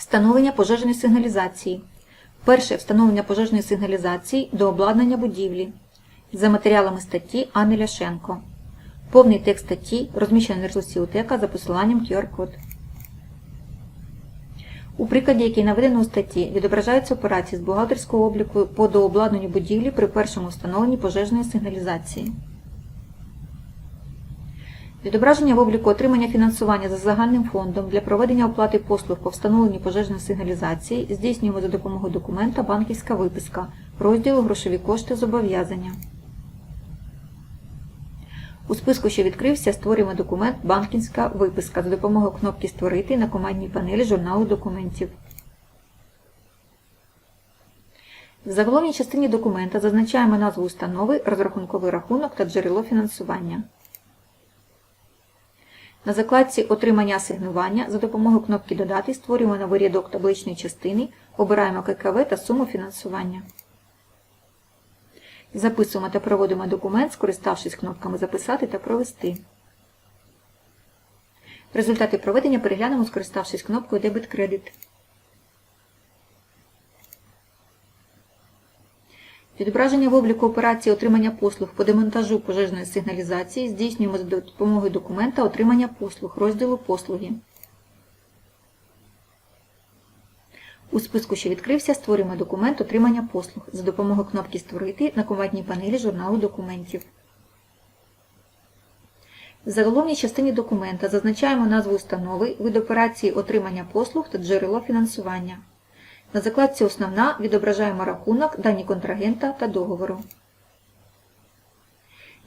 Встановлення пожежної сигналізації. Перше встановлення пожежної сигналізації до обладнання будівлі. За матеріалами статті Анни Ляшенко. Повний текст статті розміщений на ресурсі УТЕКа за посиланням QR-код. У прикладі, який наведено у статті, відображаються операції з бухгалтерського обліку по дообладнанню будівлі при першому встановленні пожежної сигналізації. Відображення в обліку отримання фінансування за загальним фондом для проведення оплати послуг по встановленню пожежної сигналізації здійснюємо за допомогою документа банківська виписка розділу Грошові кошти зобов'язання. У списку, що відкрився, створюємо документ Банківська виписка за допомогою кнопки Створити на командній панелі журналу документів. В заголовній частині документа зазначаємо назву установи, розрахунковий рахунок та джерело фінансування. На закладці Отримання асигнування за допомогою кнопки Додати створюємо новий рядок табличної частини, обираємо ККВ та суму фінансування. Записуємо та проводимо документ, скориставшись кнопками Записати та Провести. Результати проведення переглянемо, скориставшись кнопкою Дебет-кредит. Відображення в обліку операції отримання послуг по демонтажу пожежної сигналізації здійснюємо за допомогою документа Отримання послуг розділу Послуги. У списку, що відкрився, створюємо документ Отримання послуг за допомогою кнопки Створити на командній панелі журналу документів. В заголовній частині документа зазначаємо назву установи, вид операції отримання послуг та джерело фінансування. На закладці Основна відображаємо рахунок, дані контрагента та договору.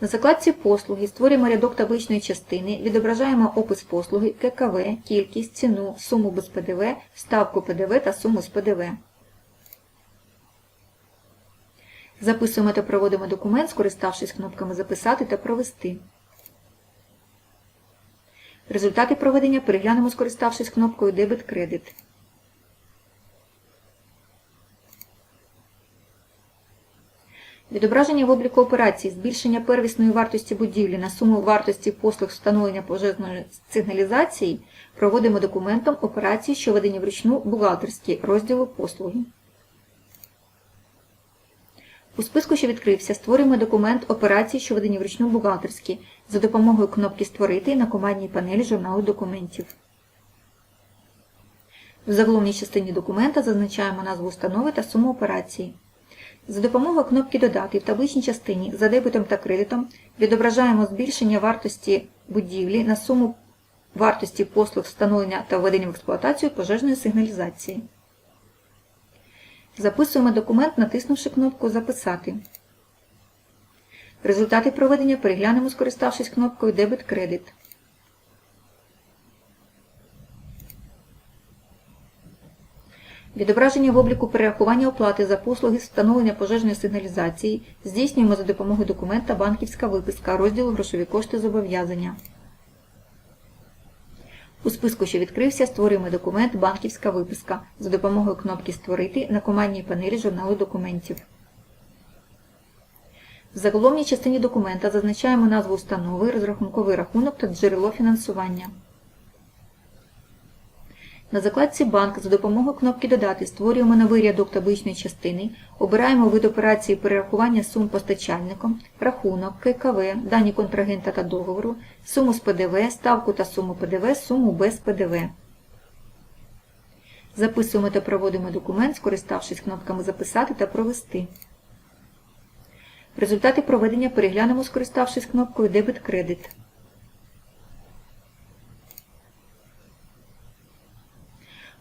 На закладці Послуги створюємо рядок табличної частини, відображаємо опис послуги, ККВ, кількість, ціну, суму без ПДВ, ставку ПДВ та суму з ПДВ. Записуємо та проводимо документ, скориставшись кнопками Записати та Провести. Результати проведення переглянемо, скориставшись кнопкою Дебет-кредит. Відображення в обліку операцій збільшення первісної вартості будівлі на суму вартості послуг встановлення пожежної сигналізації проводимо документом операції, що ведені вручну бухгалтерські розділу послуги. У списку, що відкрився, створюємо документ операції, що ведені вручну бухгалтерські за допомогою кнопки Створити на командній панелі журналу документів. В заголовній частині документа зазначаємо назву установи та суму операції. За допомогою кнопки Додати в табличній частині за дебетом та кредитом відображаємо збільшення вартості будівлі на суму вартості послуг встановлення та введення в експлуатацію пожежної сигналізації. Записуємо документ, натиснувши кнопку Записати. Результати проведення переглянемо, скориставшись кнопкою Дебет-кредит. Відображення в обліку перерахування оплати за послуги з встановлення пожежної сигналізації здійснюємо за допомогою документа Банківська виписка розділу Грошові кошти зобов'язання. У списку, що відкрився, створюємо документ Банківська виписка за допомогою кнопки Створити на командній панелі журналу документів. В заголовній частині документа зазначаємо назву установи, розрахунковий рахунок та джерело фінансування. На закладці Банк за допомогою кнопки Додати створюємо новий рядок табличної частини, обираємо вид операції перерахування сум постачальником, рахунок, ККВ, дані контрагента та договору, суму з ПДВ, ставку та суму ПДВ, суму без ПДВ. Записуємо та проводимо документ, скориставшись кнопками Записати та Провести. Результати проведення переглянемо, скориставшись кнопкою Дебет-кредит. В